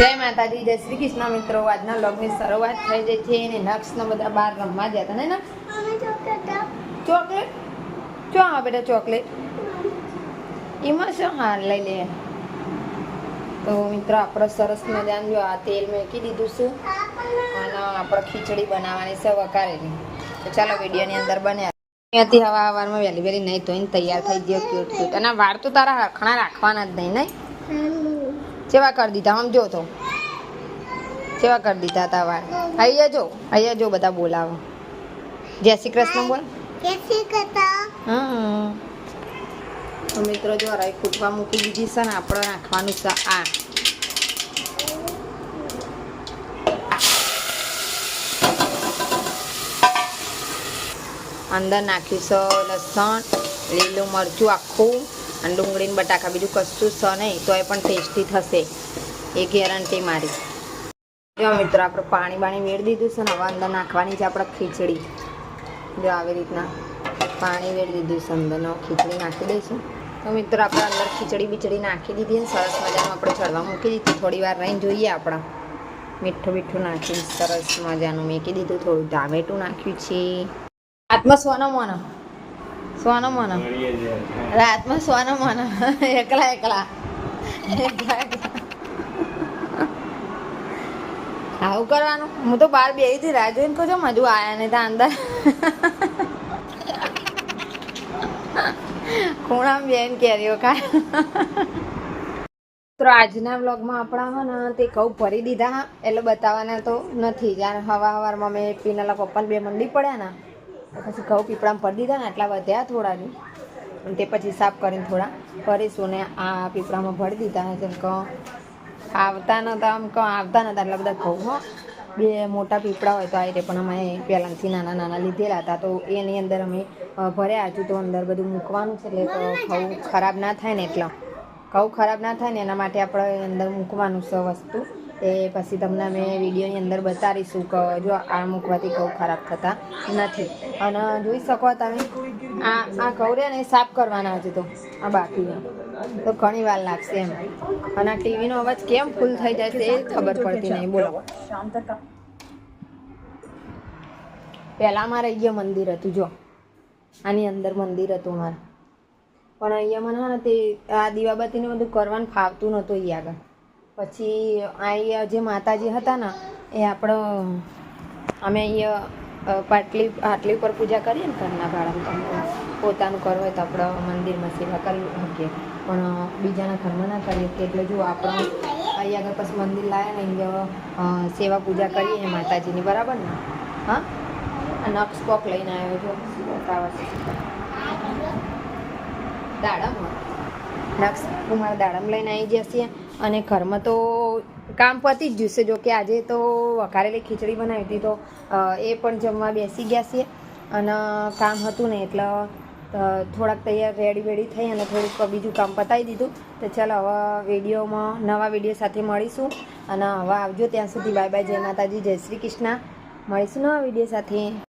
જય માતાજી જય શ્રી કૃષ્ણ મિત્રો. આજના લગ્નની શરૂઆત થઈ જાય છે અને નક્ષને બધા બહાર રમવા જતા ને ના ચોકલેટ ચો હા બેટા ચોકલેટ એમાં શું હા લઈ લે? તો મિત્રો આપણો સરસ મજાનું જો આ તેલ મેકી દીધું છે. અને આપણે ખીચડી બનાવવાની છે વઘારેલી. તો ચાલો વિડીયોની અંદર બન્યા ત્યાંથી હવા હવારમાં વહેલી વહેલી નહીં ધોઈને તૈયાર થઈ ગયો ક્યુટ ક્યુટ અને વાળ તો તારા રખણા રાખવાના જ નહીં નહીં? કેવા કરી દીધા આમ જો તો. કેવા કરી દીધા તા વાળ. અહીંયા જો અહીંયા જો બધા બોલાવો. જય શ્રી કૃષ્ણ બોલ. હા તો મિત્રો જો રાઈ ફૂટવા મૂકી દીધી છે ને આપણે નાખવાનું છે આ. અંદર નાખ્યું છે લસણ લીલું મરચું આખું. અને ડુંગળીને બટાકા બીજું કશું છે નહીં તો એ પણ ટેસ્ટી થશે. એ ગેરંટી મારી. જો મિત્રો, આપણે પાણી બાણી વેળ દીધું છે ને, હવે અંદર નાખવાની છે આપણે ખીચડી. જો આવી રીતના પાણી વેળ દીધું છે, અંદરનો ખીચડી નાખી દઈશું. તો મિત્રો, આપણે અંદર ખીચડી બીચડી નાખી દીધી ને, સરસ મજાનું આપણે ચડવા મૂકી દીધી. થોડી વાર રહીને જોઈએ આપણે. મીઠું મીઠું નાખીને સરસ મજાનું મેકી દીધું. થોડું ટામેટું નાખ્યું છે. રાતમાં સોનો સોનો મોનો. રાતમાં સોનો મોનો. એકલા એકલા. એકલા એકલા. આવું કરવાનું. હું તો બહાર બેથી રાહ જોઈને કહું છું મજુ આયા ને ત્યાં અંદર. ખૂણામાં બેન કેરીઓ ખાય. તો આજના વ્લોગમાં આપણા હે ને, તે કહું ભરી દીધા, એટલે બતાવવાના તો નથી. જ્યારે હવા હવારમાં મેં પીનાલા પપ્પાને બે મંડી પડ્યા ને. પછી ઘઉં પીપળામાં ભરી દીધા ને આટલા વધ્યા થોડા અને તે પછી સાફ કરીને થોડા ભરીશું ને આ પીપળામાં ભરી દીધા જેમ કહો. આવતા નતા, આમ કહો, આવતા નતા એટલા બધા ઘઉં, હો. બે મોટા પીપળા હોય તો આ રીતે પણ અમે પહેલાંથી નાના નાના લીધેલા હતા. તો એની અંદર અમે ભર્યા હજુ તો અંદર બધું મૂકવાનું છે એટલે ઘઉં ખરાબ ના થાય ને એટલા. ઘઉં ખરાબ ના થાય ને એના માટે આપણે અંદર મૂકવાનું છે વસ્તુ. એ પછી તમને અમે વિડીયોની અંદર બતાવીશું કે જો આ મૂકવાથી ઘઉં ખરાબ થતા નથી. અને જોઈ શકો તમે, આ આ ઘઉં રહ્યા ને સાફ કરવાના હજુ તો, આ બાકી તો ઘણી વાર લાગશે એમ. અને આ ટીવીનો અવાજ કેમ ફૂલ થઈ જાય છે એ ખબર પડતી નહીં. બોલો. પહેલાં મારે અહીંયા મંદિર હતું, જો. આની અંદર મંદિર હતું મારે પણ અહીંયા મને ને તે આ દીવાબત્તીને બધું કરવાનું ફાવતું નહોતું અહીંયા આગળ. પછી અહીંયા જે માતાજી હતા ને, એ આપણો, અમે અહીંયા પાટલી પાટલી ઉપર પૂજા કરીએ ને ઘરના ભાડામાં, તો પોતાનું કરવું હોય તો આપણે મંદિરમાં સેવા કરી શકીએ. પણ બીજાના ઘરમાં ના કરીએ કે એટલે જો આપણે અહીંયા આગળ પછી મંદિર લાવ્યા ને, અહીંયા સેવા પૂજા કરીએ માતાજીની, બરાબર ને? હા? આ નક્ષ કોક લઈને આવ્યો છો દાડમ? નક્ષ કુમાર દાડમ લઈને આવી જશે અને ઘરમાં તો કામ પતી જ જશે જો કે આજે તો વઘારેલી ખીચડી બનાવી હતી તો એ પણ જમવા બેસી ગયા છીએ. અને કામ હતું ને એટલે થોડાક તૈયાર રેડી વેડી થઈ અને થોડુંક બીજું કામ પતાવી દીધું. તો ચાલો હવે વિડીયોમાં નવા વીડિયો સાથે મળીશું. અને હવે આવજો ત્યાં સુધી. Bye bye. જય માતાજી. જય શ્રી કૃષ્ણ. મળીશું નવા વીડિયો સાથે.